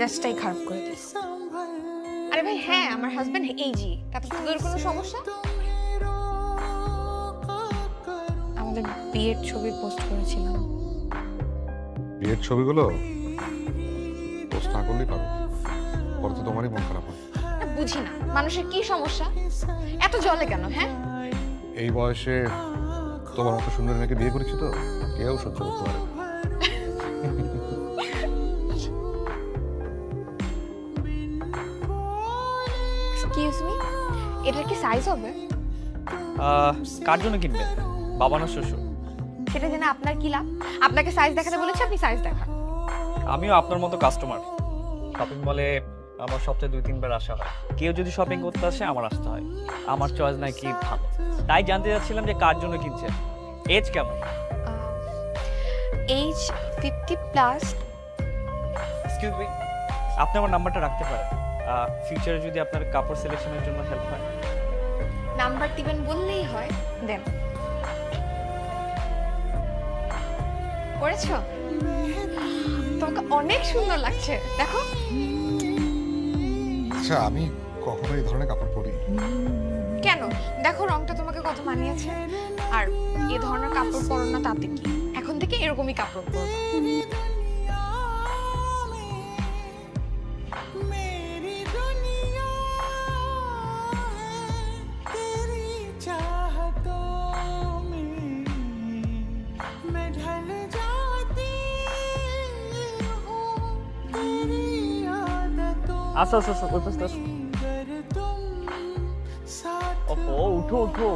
মেজাজটাই খারাপ করে দিল। আরে ভাই হ্যাঁ আমার হাজবেন্ড এই জি তাতে তোদের কোনো সমস্যা? আমাদের বিয়ের ছবি পোস্ট করেছিলাম। বিয়ের ছবিগুলো পোস্ট না করলেই পারো। পরে তো তোমারই মন খারাপ হয়। বুঝি না। মানুষের কি সমস্যা? এত জলে কেন হ্যাঁ? এই বয়সে তোমার মতো সুন্দর মেয়েকে বিয়ে করেছি তো? কেউ সহ্য করতে পারে না। মি এটার কি সাইজ হবে? কার জন্য কিনবেন? বাবা না শ্বশুর? সেটা জেনে আপনার কি লাভ? আপনাকে সাইজ দেখাতে বলেছে আপনি সাইজ দেখান। আমিও আপনার মতো কাস্টমার শপিং মলে আমার সপ্তাহে দুই তিনবার আসা হয়। কেউ যদি শপিং করতে আসে আমার আসতে হয়। আমার চয়েস নাই কি ভালো। তাই জানতে চাচ্ছিলাম যে কার জন্য কিনছেন। এজ কেমন? Age fifty plus excuse me আপনি আমার নাম্বারটা রাখতে পারেন? ফিউচারে যদি আপনার কাপড় সিলেকশনের জন্য হেল্প হয়? নাম্বার দিবেন বললেই হয়। দেন। করেছ? তোমাকে অনেক সুন্দর লাগছে। দেখো। আচ্ছা আমি কখনো এই ধরনের কাপড় পরি? কেন? দেখো রংটা তোমাকে কত মানিয়েছে। আর এ ধরনের কাপড় পরো না তাতে কি? এখন থেকে এরকমই কাপড় পরো আসো আসো আসো ওই পাশে আসো ওপো উঠো উঠো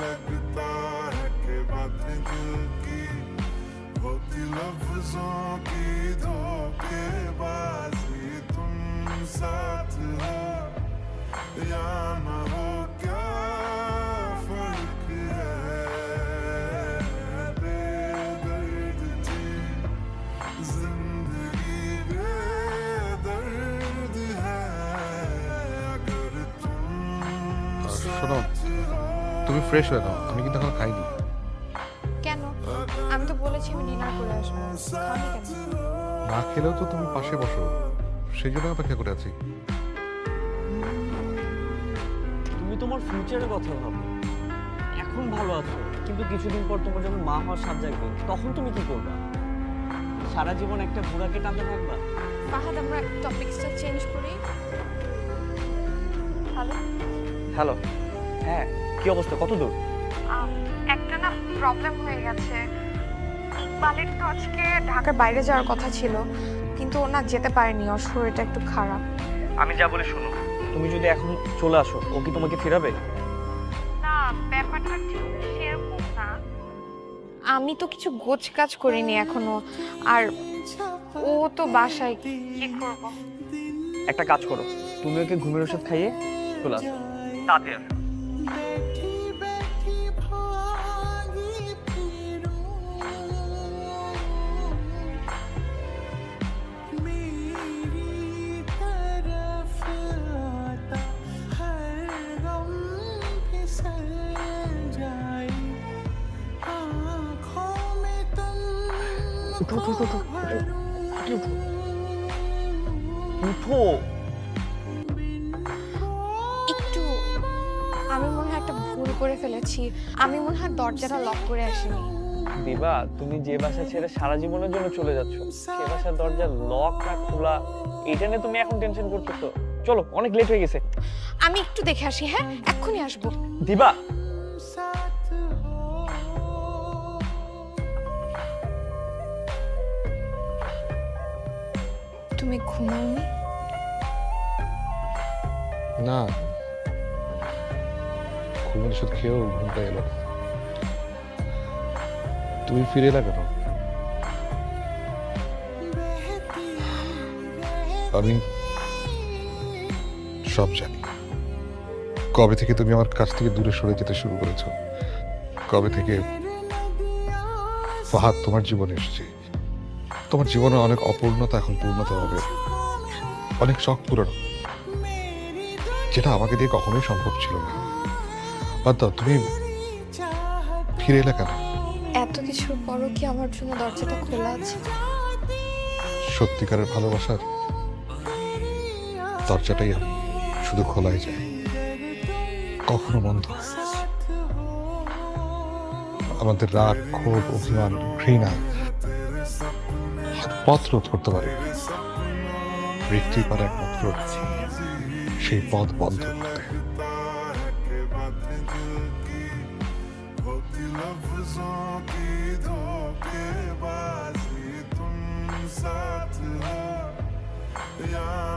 लगता है कि बातें दिल की होती लफ्जों की धोखेबाजी। तुम सा শোনো তুমি ফ্রেশ হয়ে দাও আমি কিন্তু এখন খাইনি। কেন? আমি তো বলেছি আমি ডিনার করে আসব। না খেলেও তো তুমি পাশে বসো সেই জন্য অপেক্ষা করে আছি। তুমি তোমার ফিউচারের কথা ভাবো। এখন ভালো আছো কিন্তু কিছুদিন পর তোমার যখন মা হওয়ার সাবজেক্ট তখন তুমি কি করবে? সারা জীবন একটা ঘোড়াকে টানতে থাকবা? ফাহাদ আমরা টপিকসটা চেঞ্জ করি। Hello hello. হ্যাঁ কি অবস্থা? কত দূর? একটা না প্রবলেম হয়ে গেছে। ইকবালের তো আজকে ঢাকার বাইরে যাওয়ার কথা ছিল কিন্তু ও না যেতে পারেনি। ওর শরীরটা একটু খারাপ। আমি যা বলে শোনো তুমি যদি এখন চলে আসো ও কি তোমাকে ফেরাবে? না ব্যাপারটা ঠিক সেরকম না। আমি তো কিছু গোছ কাজ করিনি এখনও। আর ও তো বাসায়। কি করব? একটা কাজ করো। তুমি ওকে ঘুমের ওষুধ খাইয়ে চলে আসো। তাতে 도도도도. 도도도. 무토 করে ফেলেছি। আমি মনে হয় দরজাটা লক করে আসিনি। দিবা তুমি যে বাসা ছেড়ে সারা জীবনের জন্য চলে যাচ্ছ সে বাসার দরজা লক না খোলা এটা নিয়ে তুমি এখন টেনশন করতেছো চলো অনেক লেট হয়ে গেছে। আমি একটু দেখে আসি হ্যাঁ? এক্ষুনি আসব। দিবা? তুমি ঘুমাওনি? না। ঘুমের ওষুধ খেয়েও ঘুমটা এলো। তুমি ফিরে এলা কেন? আমি সব জানি। কবে থেকে তুমি আমার কাছ থেকে দূরে সরে যেতে শুরু করেছ? কবে থেকে ফাহাদ তোমার জীবনে এসেছে? তোমার জীবনে অনেক অপূর্ণতা এখন পূর্ণতা হবে। অনেক শখ পূরণ। যেটা আমাকে দিয়ে কখনোই সম্ভব ছিল না। বাদ দাও তুমি ফিরে এলে কেন? এত কিছুর পরও কি আমার জন্য দরজাটা খোলা আছে? সত্যিকারের ভালোবাসার দরজাটাই শুধু খোলাই যায়। কখনো বন্ধ আমাদের রাগ ক্ষোভ অভিমান ঘৃণা পথ রোধ করতে পারে। মৃত্যুই পারে একমাত্র সেই পথ বন্ধ Yeah.